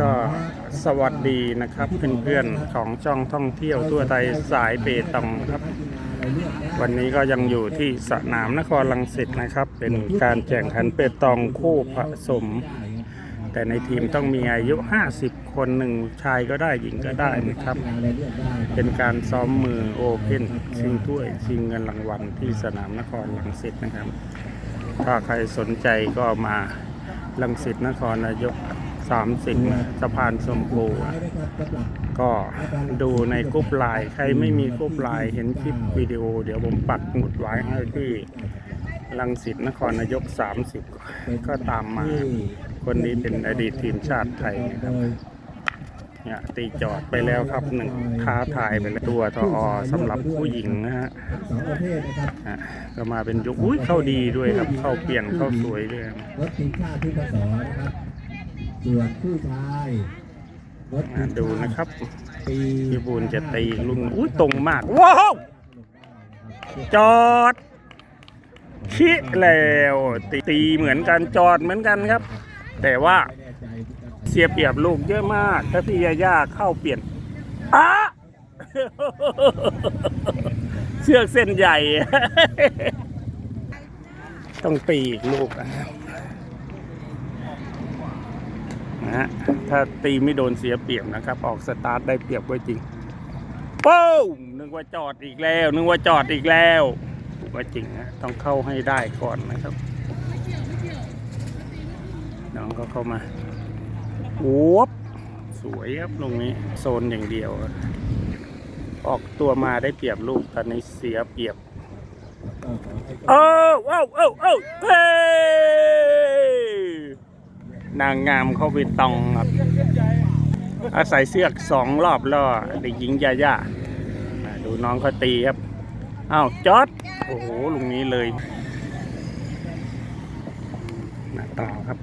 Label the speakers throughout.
Speaker 1: ก็สวัสดีนะครับเพื่อนๆของช่องท่องเที่ยวทั่วไทยสายเปตองครับ วันนี้ก็ยังอยู่ที่สนามนครลังสิตนะครับ เป็นการแข่งขันเปตองคู่ผสม แต่ในทีมต้องมีอายุ 50 คนหนึ่งชายก็ได้หญิงก็ได้นะครับ เป็นการซ้อมมือโอเพ่นชิงถ้วยชิงเงินรางวัลที่สนามนครลังสิตนะครับ ถ้าใครสนใจก็มาลังสิตนครนายก 30 สะพานสมโพก็ดูในกรุ๊ปไลน์ใครไม่มีกรุ๊ปไลน์เห็นคลิปวิดีโอ เดี๋ยวผมปักหมุดไว้ให้ที่ลังสิตนครนายก 30 ก็ตามมา คนนี้เป็นอดีตทีมชาติไทยนะครับเนี่ยตีจอดไปแล้วครับหนึ่งท้าทายไปแล้วตัวทอสำหรับผู้หญิงนะฮะ
Speaker 2: สองประเภทนะครับ
Speaker 1: อะก็มาเป็นยุคอุ้ยเข้าดีด้วยครับ เข้าเปลี่ยนเข้าสวยด้วย
Speaker 2: รถทีมชาติทุกสอนะครับ ส่วนผู้ชายรถ
Speaker 1: อะดูนะครับ
Speaker 2: ปี
Speaker 1: พี่บูลจะตีลุงอุ้ยตรงมาก ว้าว จอดชิแล้วตีตีเหมือนกันจอดเหมือนกันครับ แต่ว่า
Speaker 2: ไม่แน่ใจ
Speaker 1: เสียเปรียบลูกเยอะมากถ้าพี่ยาย่าเข้าเปลี่ยนอะเชือกเส้นใหญ่ ต้องตีอีกลูกนะครับ นะฮะถ้าตีไม่โดนเสียเปรียบนะครับ ออกสตาร์ทได้เปรียบไว้จริงปุ้มนึกว่าจอดอีกแล้ว นึกว่าจอดอีกแล้วว่าจริงนะต้องเข้าให้ได้ก่อนนะครับน้องก็เข้ามาโอ้บสวยครับตรงนี้โซนอย่างเดียว ออกตัวมาได้เปรียบลูกตอนนี้เสียเปรียบ
Speaker 2: ก็ขอให้
Speaker 1: เออเอ้าเอ้าเอ้าเฮ้ นางงามเขาไปตองครับอาศัยเสือกสองรอบล่อเด็กหญิงยาย่าอ่าดูน้องเขาตีครับอ้าวจอดโอ้โหลุงนี้เลยหน้าตาครับ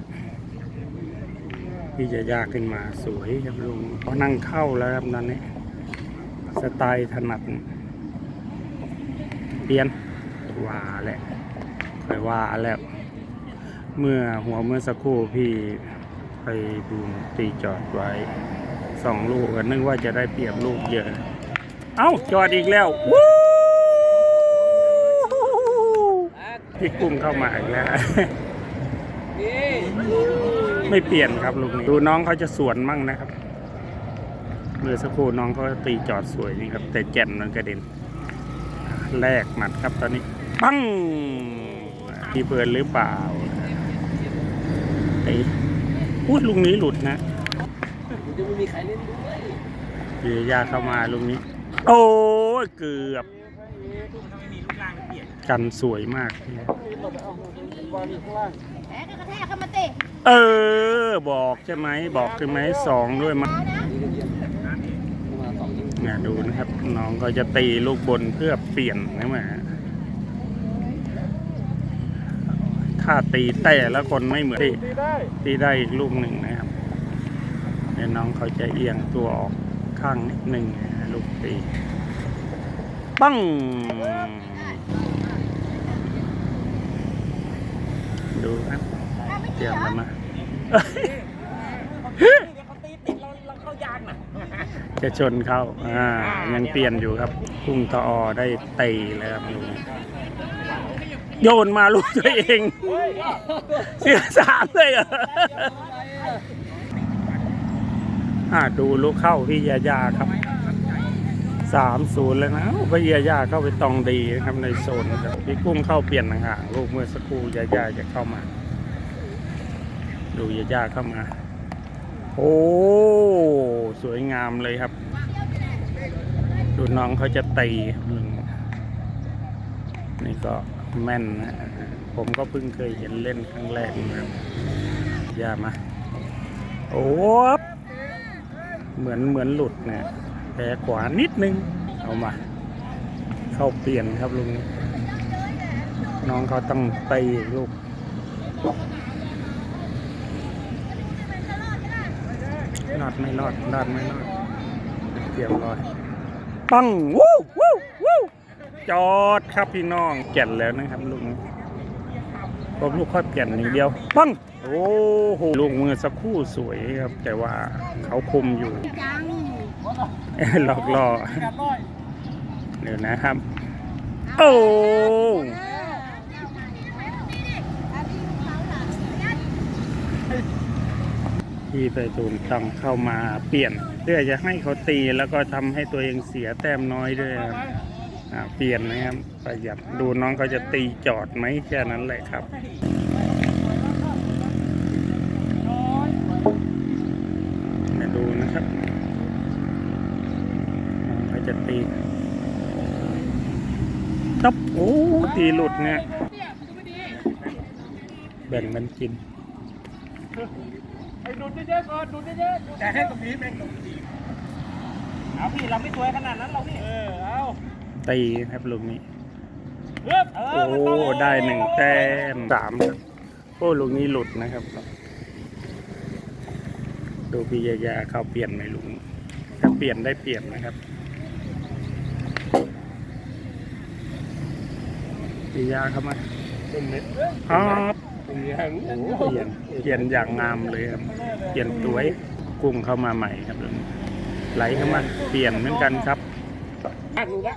Speaker 1: พี่ยาย่าขึ้นมาสวยครับลุงเขานั่งเข้าแล้วครับตอนนี้สไตล์ถนัดเปลี่ยนว่าแหละค่อยว่าแล้ว เมื่อหัวเมื่อสักครู่พี่ไปดูตีจอดไว้สองลูกก็นึกว่าจะได้เปรียบลูกเยอะ เอ้า จอดอีกแล้ววู้พี่กุ้งเข้ามาอีกแล้ว ไม่เปลี่ยนครับลูกนี้ ดูน้องเขาจะสวนมั่งนะครับ เมื่อสักครู่น้องเขาตีจอดสวยนี่ครับ แต่แก่นมันกระเด็นแรกหมัดครับตอนนี้ ปังมีเบิร์นหรือเปล่า ไอ้พูดลุงนี้หลุดนะ
Speaker 3: จะไม่มีใครเล่นด้วย
Speaker 1: เยียาเข้ามาลุงนี้ โอ้ยเกือบกันสวยมาก
Speaker 3: วางอยู่ข้างล่าง
Speaker 4: แหมกระแทกเข้ามาเตะ
Speaker 1: เออ บอกใช่ไหม บอกใช่ไหมสองด้วยมั้ง
Speaker 3: มาสองยิง
Speaker 1: เนี่ยดูนะครับ น้องก็จะตีลูกบนเพื่อเปลี่ยนนะมา ถ้าตีแต่ละคนไม่เหมือนตี
Speaker 3: ตีได้
Speaker 1: ตีได้อีกลูกหนึ่งนะครับเดี๋ยวน้องเขาจะเอียงตัวออกข้างนิดหนึ่งนะลูกตีปั้งดูครับเตรียมแล้วมา
Speaker 3: เขาตีติดเราเราเข้ายางน่ะ
Speaker 1: จะชนเขาอ่า ยังเปลี่ยนอยู่ครับพุ่งตออได้ตีแล้วครับลุงโยนมาลูกตัวเอง เสียสามเลยเหรออ่าดูลูกเข้าพี่ยายาครับสามศูนย์แล้วนะพี่ยายาเข้าไปตองดีนะครับในโซนครับพี่กุ้งเข้าเปลี่ยนห่างลูกเมื่อสักครู่ยายาจะเข้ามา ดูยายาเข้ามา โอ้สวยงามเลยครับ ดูน้องเขาจะตีครับลุงนี่ก็แม่นนะ ผมก็เพิ่งเคยเห็นเล่นครั้งแรกนะครับย่ามา โอ้บเหมือนเหมือนหลุดนะแผลขวานิดนึง เอามา เข้าเปลี่ยนครับลุง น้องเขาต้องตีลูกรอดไม่รอดรอดไม่รอดเตรียมรอยปัง วู้วู้วู้จอดครับพี่น้องแก่นแล้วนะครับลุง ผมลูกค่อยเปลี่ยนอย่างเดียวปังโอ้โหลูกมือสักคู่สวยครับ แต่ว่าเขาคุมอยู่หลอกล่อ
Speaker 3: ก
Speaker 1: เดี๋ยวนะครับ โอ้พี่ไปตูนต้องเข้ามาเปลี่ยน เพื่อจะให้เขาตีแล้วก็ทำให้ตัวเองเสียแต้มน้อยด้วยครับเปลี่ยนนะครับ ประหยัดดูน้องเขาจะตีจอดไหมแค่นั้นแหละครับมาดูนะครับน้องเขาจะตีตับโอ้ตีหลุดเนี่ยแบ่งมันกิน
Speaker 3: ไอ้ดุนเยอะๆก่อนดุนเยอะๆแต่ให้ตรงนี้แม่งตรงนี้เอาพี่เราไม่สวยขนาดนั้นเราพี่เออเอา
Speaker 1: ตีครับลูกนี้
Speaker 3: เฮ้ยเอ
Speaker 1: โอ้
Speaker 3: อมันต้อง
Speaker 1: ได้หนึ่งแต้มสามครับโอ้ลูกนี้หลุดนะครับ ดูพี่ยายาเขาเปลี่ยนไหมลุงถ้าเปลี่ยนได้เปลี่ยนนะครับพี่ยาเข้ามา
Speaker 3: เป็นเม็ด
Speaker 1: อ๋อ
Speaker 3: เป็นอย่าง
Speaker 1: โอ้เปลี่ยนเปลี่ยนอย่างงามเลยครับ เปลี่ยนสวยกุ้งเข้ามาใหม่ครับลุงไหลเข้ามาเปลี่ยนเหมือนกันครับ
Speaker 3: หักดูละ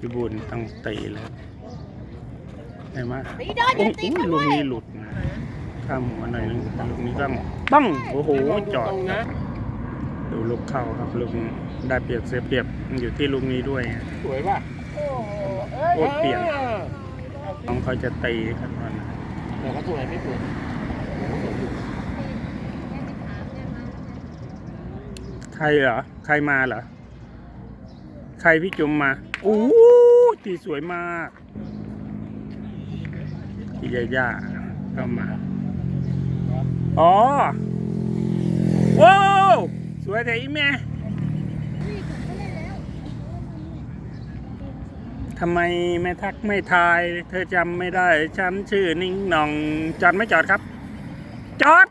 Speaker 1: พี่บุญต้องตีเลยใช่ไหม
Speaker 4: ตีได้
Speaker 1: โอ้
Speaker 4: จะตี
Speaker 1: โห
Speaker 4: ทำ
Speaker 1: ลูก
Speaker 4: ไม
Speaker 1: นี้หลุดนะข้ามหัวหน่อยนึงลูกนี้ก็ปังโอ้โหจอด
Speaker 3: ตรงนะ
Speaker 1: ดูลูกเข้าครับลูกนี้ได้เปรียบเสียเปรียบมันอยู่ที่ลูกนี้ด้วย
Speaker 3: สวยป่ะ
Speaker 1: โอ้เปลี่ยนน้องเขาจะตีครับมัน
Speaker 3: แต่ก็สวยไม่สวย
Speaker 1: ใครเหรอ ใครมาเหรอ ใครพี่จุมมาโอ้ตีสวยมากพี่ยาย่าเข้ามา อ๋อ ว้าว สวยแต่อีแม่ทำไมไม่ทักไม่ทาย เธอจำไม่ได้ ฉันชื่อนิ่งหนอง จอดไม่จอดครับ จอด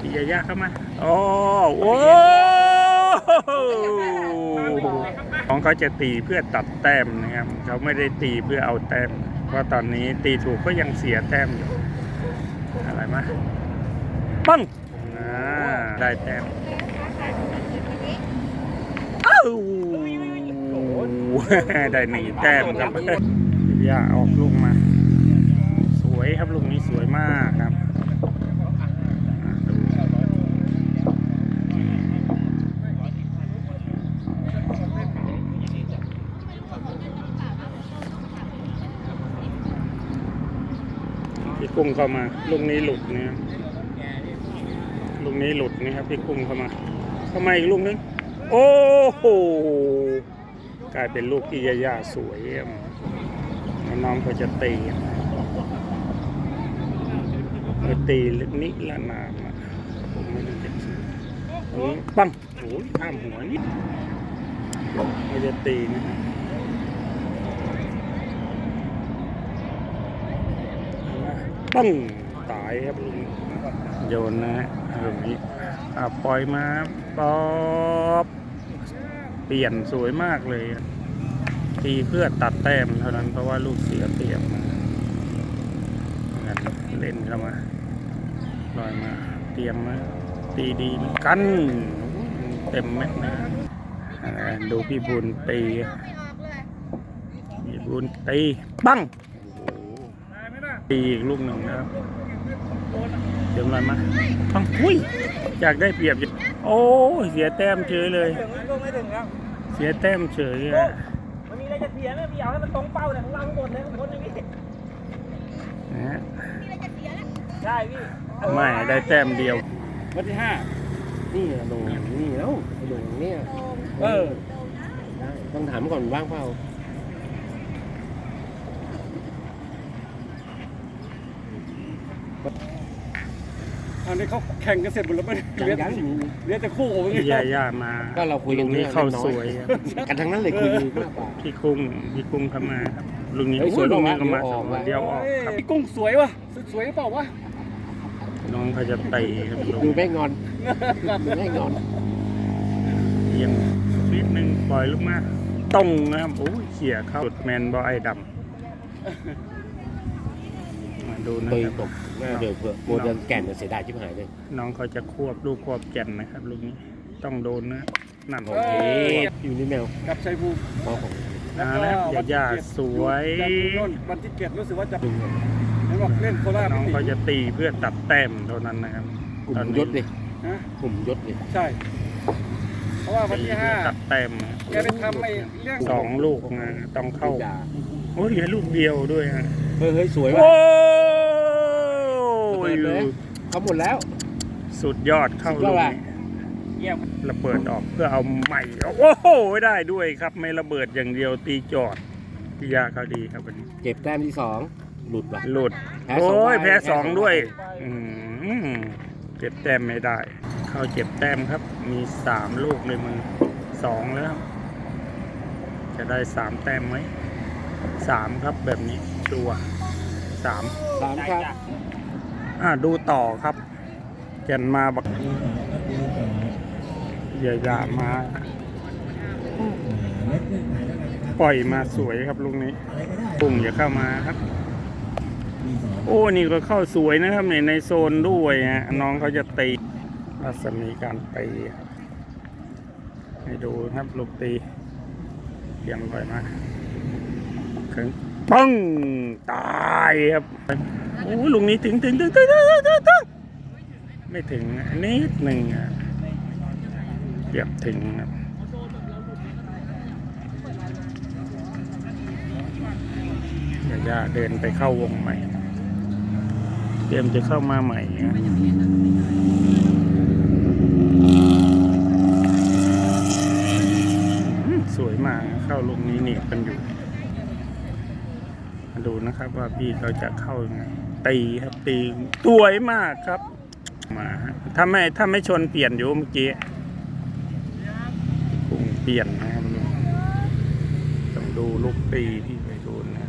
Speaker 1: พี่ยาย่าเข้ามาโอ้โอ้ ของเขาจะตีเพื่อตัดแต้มนะครับ เขาไม่ได้ตีเพื่อเอาแต้ม เพราะตอนนี้ตีถูกก็ยังเสียแต้มอยู่ อะไรมาปังได้แต้มอ้าวได้หนึ่งแต้มครับย่าออกลูกมา สวยครับลูกนี้สวยมากครับ กุ้งเข้ามา ลูกนี้หลุดนี่ยลูกนี้หลุดนี่ครับพี่กุ้งเข้ามาเข้ามาอีกลูกนึง โอ้โหกลายเป็นลูกที่ย่าๆสวยอะน้องเขาจะตีเขาตีนิละนามผมไม่รู้จะชื่ออันนี้ปังโอ้ยข้ามหัวนิดเขาจะตีนะ ปังตายครับลุงโยนนะฮะตรงนี้อะปล่อยมาป๊อบเปลี่ยนสวยมากเลย ตีเพื่อตัดแต้มเท่านั้นเพราะว่าลูกเสียเปรียบมาเล่นเข้ามาลอยมาเตรียมมาตีดีกันเต็มเม็ดนะดูพี่บุญตีพี่บุญตีปัง ตีอีกลูกหนึ่งนะครับเดี๋ยวลอยมาปังอุ้ยอยากได้เปรียบอยู่โอ้ยเสียแต้มเฉยเลย
Speaker 3: ถึงแล้วก็ไม่ถึงแล้ว
Speaker 1: เสียแต้มเฉยอะ
Speaker 3: มันมีอะไรจะเสียไหมพี่เอาให้มันตรงเป้าเนี่ยของเราทั้งหมดเลยข้างบนอย่างนี้
Speaker 1: นะฮะ
Speaker 3: ใช่พี่
Speaker 1: ไม่ได้แต้มเดียว
Speaker 3: วันที่ห้า
Speaker 5: นี่อะลงนี่แล้วลงเนี่ย
Speaker 3: เออ
Speaker 5: ได้ต้องถามก่อนว่างเปล่า
Speaker 3: อันนี้เขาแข่งกันเสร็จหมดแล้วไม่เหลือ
Speaker 5: ยัง
Speaker 3: เหลือแต่คู่โอ้ย
Speaker 1: พี่ย่าย่ามา
Speaker 5: ก็เราคุยกัน
Speaker 1: ลุงนี้เข้าสวยอะ
Speaker 5: กันทั้งนั้นเลยคุยมากกว่า
Speaker 1: พี่กุ้งพี่กุ้งเข้ามาครับลุงนี้
Speaker 5: เฮ้ยสวย
Speaker 1: ลุงนี้
Speaker 5: มาก
Speaker 1: ก็มา
Speaker 5: เดี๋ยวออกว่ะ
Speaker 1: เดียวออกครับ
Speaker 3: พี่กุ้งสวยวะสวยหรือเปล่าวะ
Speaker 1: น้องเขาจะตีครับลุง
Speaker 5: ดูไม่งอนดูไม่งอน
Speaker 1: เอียงนิดนึงปล่อยลูกมาตรงนะครับโอ้ยเขี่ยเข้าจุดแมนบอไอ้ดำ ดูนะ
Speaker 5: ตัว
Speaker 1: ครับ
Speaker 5: ตกหน้าเดือดเผื่อกลัวจะแก่นจะเสียดายชิบหายเลย
Speaker 1: น้องเขาจะควบลูกควบแก่นนะครับลูกนี้ต้องโดนนะนั่น
Speaker 5: โอ
Speaker 1: โอ
Speaker 5: เค
Speaker 1: เค
Speaker 5: อยู่นี่แมว
Speaker 3: กับชัยภูมิ
Speaker 5: พอของ
Speaker 1: นะแล้วอย่าย่าสวย
Speaker 3: จันทร์โน่นวันที่เจ็ดรู้สึกว่าจะเห็นบอกเล่นโคราช
Speaker 1: น้อง
Speaker 3: ไม่
Speaker 1: เขา
Speaker 3: ติด
Speaker 1: จะตีเพื่อตัดแต้มเท่านั้นนะครับ
Speaker 5: กลุ่
Speaker 1: ตอน
Speaker 5: ม
Speaker 1: นี้
Speaker 5: ยศดิ
Speaker 3: นะ
Speaker 5: กลุ่มยศดิ
Speaker 3: ใช่ เพราะว่าวัน
Speaker 1: ตี
Speaker 3: ที่
Speaker 1: เพื่
Speaker 3: ห้า
Speaker 1: อตัดแต้ม
Speaker 3: แกไปทำไอ้เรื่อง
Speaker 1: สองลูกนะต้องเข้า
Speaker 5: อย่า
Speaker 1: โอ้ยเหลือลูกเดียวด้วยฮะ
Speaker 5: เฮ้ยเฮ้ยสวยว่ะ
Speaker 1: โอ้
Speaker 5: ระ เบิ
Speaker 1: ย
Speaker 5: ดเลยเขาหมดแล้ว
Speaker 1: สุดยอดเข้า
Speaker 5: สุดย
Speaker 1: ลู
Speaker 5: อด
Speaker 1: ก
Speaker 5: ว่ะ
Speaker 1: นี้
Speaker 3: เยี่ยม
Speaker 1: ระเบิดออกเพื่อเอาใหม่ออกโอ้โหได้ด้วยครับ ไม่ระเบิดอย่างเดียวตีจอดพิยาเขาดีครับวันนี้
Speaker 5: เก็บแต้มที่สองหลุดว่ะ
Speaker 1: หลุด
Speaker 5: แพ้สอง
Speaker 1: โอ้ย
Speaker 5: ใบ
Speaker 1: แพ้สอง
Speaker 5: แพ้สอง
Speaker 1: ด้วย
Speaker 5: ใบ
Speaker 1: อืมเก็บแต้มไม่ได้ เข้าเจ็บแต้มครับ มีสามลูกในมือสองแล้วครับจะได้สามแต้มไหมสามครับแบบนี้ชัวร์สาม
Speaker 5: สามครับ
Speaker 1: อ่าดูต่อครับ แกนมาบักอย่าอย่ามา ปล่อยมาสวยครับลูกนี้ปุ่งอย่าเข้ามาครับ โอ้นี่ก็เข้าสวยนะครับในในโซนด้วยฮะน้องเขาจะตีรัศมีการตีครับให้ดูครับลูกตีเสียงปล่อยมาถึง ปังตายครับโอ้ลุงนี้ถึงถึงถึงถึงถึงถึงไม่ถึงนิดหนึ่งอะเกือบถึงครับย่าเดินไปเข้าวงใหม่ เตรียมจะเข้ามาใหม่สวยมากเข้าลงนี้เนี่ยกันอยู่ ดูนะครับว่าพี่เขาจะเข้ายังไงตีครับตีสวยมากครับ มาฮะถ้าไม่ถ้าไม่ชนเปลี่ยนอยู่เมื่อกี้คงเปลี่ยนนะครับต้องดูลูกตีที่ไปดูนะ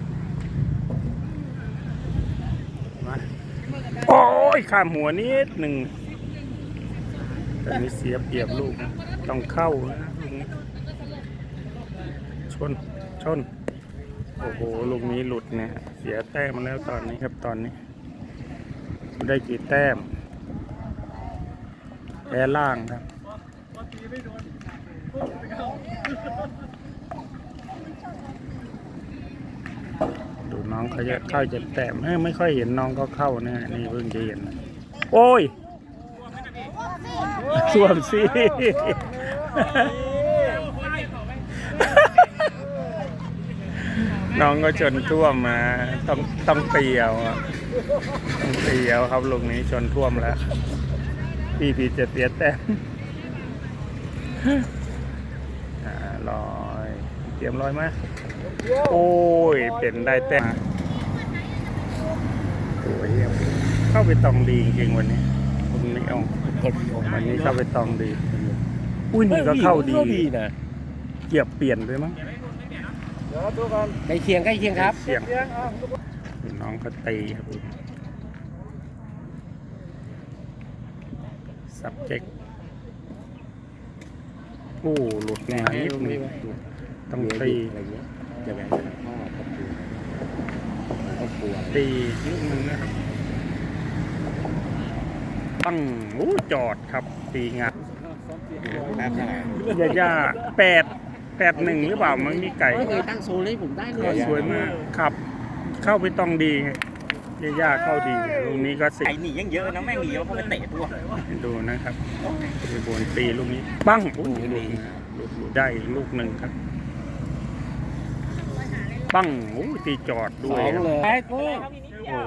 Speaker 1: มาโอ้ยข้ามหัวนิดหนึ่งแต่นี่เสียเปรียบลูกต้องเข้านะลูกนี้ชนชน โอ้โห ลูกนี้หลุดเนี่ย เสียแต้มมาแล้วตอนนี้ครับตอนนี้ ได้กี่แต้มแพ้ล่างครับดูน้องเขาจะเข้าจะแต้มเอ้ยไม่ค่อยเห็นน้องก็เข้านะนี่เพิ่งจะเห็น โอ้ยสวมสิ น้องก็ชนท่วมมาต้องต้องเตียวอะต้องเตียวครับลุงนี้ชนท่วมแล้ว พี่พี่จะเสียแต้มอ่าลอยเตรียมลอยมาโอ้ยเป็นได้แต้มโอ้ยเข้าไปตองดีจริงๆวันนี้วันนี้เอาวันนี้เข้าไปตองดี อุ้ยนี่ก็เข้าดี
Speaker 5: ดีนะ
Speaker 1: เกียบเปลี่ยนด้วยมั้ง
Speaker 3: เดี๋ยวดูกัน
Speaker 5: ใกล้เคียงใกล้เคียงครับ
Speaker 1: เสียง
Speaker 3: เลี้ยงอะดู
Speaker 1: น้องก็ตีครับ subject โอ้หลุดมานิดหนึงต้องตี
Speaker 5: อะไรเงี้ยจะแบ่งเป็นพ่อครอบครัวครอบครัว
Speaker 1: ตีนิดนึงนะครับตั้งโอ้จอดครับตีงัด
Speaker 5: ครับ
Speaker 1: ย่าย่าแปด แปดหนึ่งหรือเปล่ามันมีไก่
Speaker 5: ไม่เคยตั้งโซนให้ผมได้เล
Speaker 1: ก็
Speaker 5: ย
Speaker 1: สวยมากครับ เข้าไปต้องดีย่าย่าเข้าดีตรงนี้ก็สิ
Speaker 3: ไอ้หนียังเยอะนะแม่งหนีแล้วเขาไปเตะตัว
Speaker 1: ดูนะครับไปบนตีลูกนี้ปั้งโอ้โหลูกนะลูกลูกได้อีกลูกหนึ่งครับปั้งโอ้ตีจอด
Speaker 5: ส
Speaker 1: ด้วย
Speaker 5: อง
Speaker 1: ครับ
Speaker 5: เลย
Speaker 1: โอ้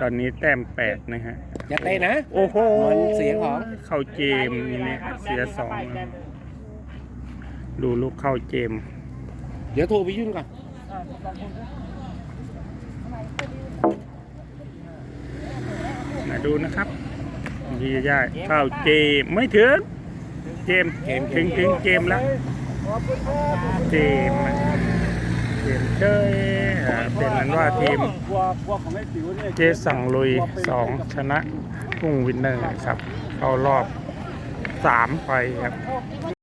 Speaker 1: ตอนนี้แต้มแปดนะฮะ
Speaker 5: อย่าเตะนะ
Speaker 1: โอ้โห
Speaker 5: มันเสียของ
Speaker 1: เข้าเจมส์นี่เนี่ยเสียสองแล้ว ดูลูกเข้าเจมส์
Speaker 5: เดี๋ยวโทรไปยุ่นก่อน
Speaker 1: มาดูนะครับดีย่าเข้าเจมส์ไม่ถึง เจมส์
Speaker 5: เกม
Speaker 1: ถึงถึงเจมส์แล้ว เจมส์นะเจมส์เชยอ่าเป็นนั้นว่าทีม
Speaker 3: กลัวกลัวของไอ้ติ๋วเนี่ย
Speaker 1: เจสั่งลุยสองชนะพุ่งวินเนอร์ครับ เข้ารอบสามไปครับ